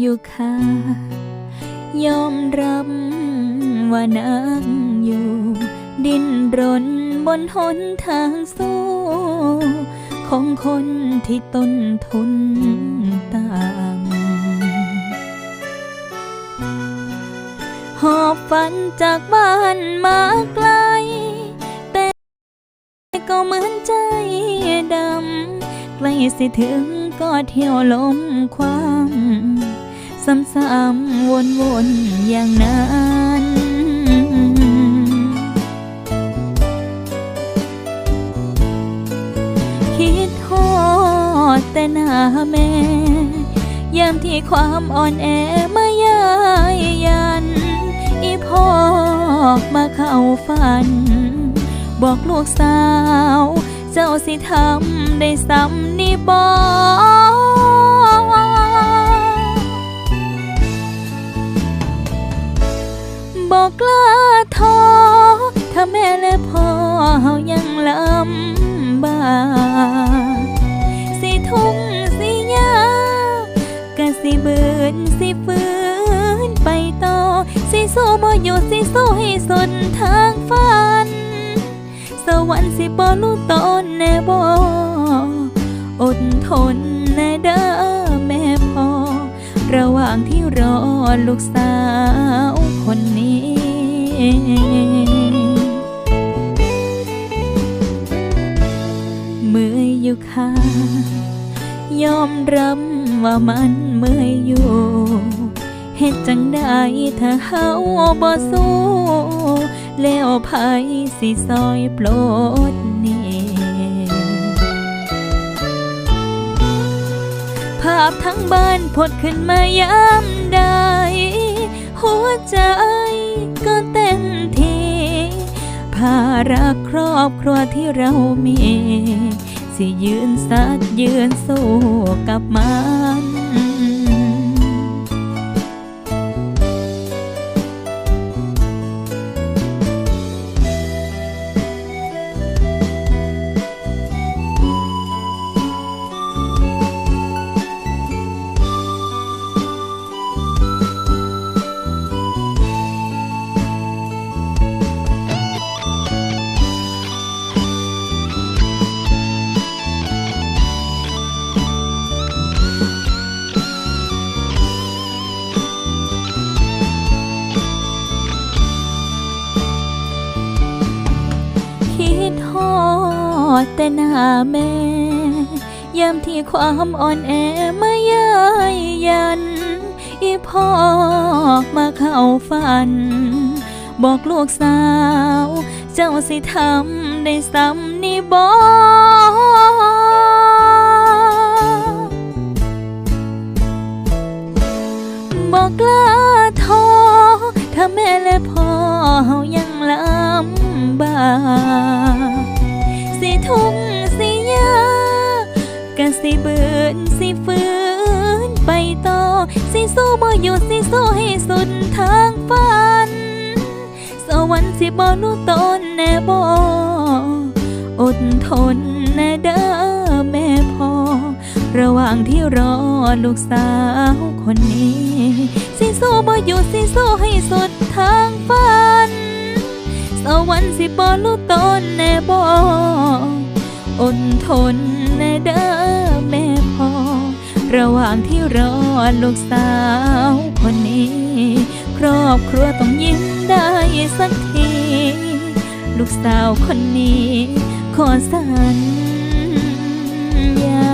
อยู่ค่ะ ยอมรับว่านักอยู่ ดิ้นรนบนหนทางสู้ ของคนที่ต้นทุนต่ำหอบฝันจากบ้านมาไกล แต่ก็เหมือนใจดำใกล้สิถึงก็เที่ยวลมความ ซ้ำๆวนๆอย่างนั้นคิดฮอดแต่หน้าแม่ยามที่ความอ่อนแอมายายยัน อีพ่อมาเข้าฝัน บอกลูกสาว เจ้าสิทำได้ซ้ำนี่บอก กกล้าท้อถ้าแม่และพ่อเฮายังลำบากสิทุ่งสิยากะสิเบินสิฝืนไปต่อ สิสู้บ่หยุดสิสู้ให้สุดทางฝัน สวรรค์สิบ่รู้ตนแน่บ่อดทนแน่เด้อแม่พ่อระหว่างที่รอลูกสาวคนนี้ เมื่อยอยู่ค่ะ ยอมรับว่ามันเมื่อยอยู่เฮ็ดจังได้ถ้าเฮาบ่สู้แล้วไผสิซอยโปรดนี่ภาพทั้งบ้านพดขึ้นมายามใดหัวใจก็เต ภาระครอบครัวที่เรามี สิยืนสัดยืนสู้กับมัน ดแต่หน้าแม่ยามที่ความอ่อนแอมายายยัน อีพ่อมาเข้าฝัน บอกลูกสาว เจ้าสิทำได้ซ้ำนี่บอกบอกกล้าท้อถ้าแม่และพ่อเฮายังลำบาก ทุ่งสิยากะสิเบินสิฝืนไปต่อ สิสู้บ่หยุดสิสู้ให้สุดทางฝัน สวรรค์สิบ่รู้ตนแน่บ่อดทนแน่เด้อแม่พ่อ ระหว่างที่รอลูกสาวคนนี้ สิสู้บ่หยุดสิสู้ให้สุดทางฝัน สวรรค์สิบ่รู้ตนแน่บ่ คนนเด้อแม่พ่อ ระหว่างที่รอลูกสาวคนนี้ ครอบครัวต้องยิ้มได้สักที ลูกสาวคนนี้ ขอสัญญา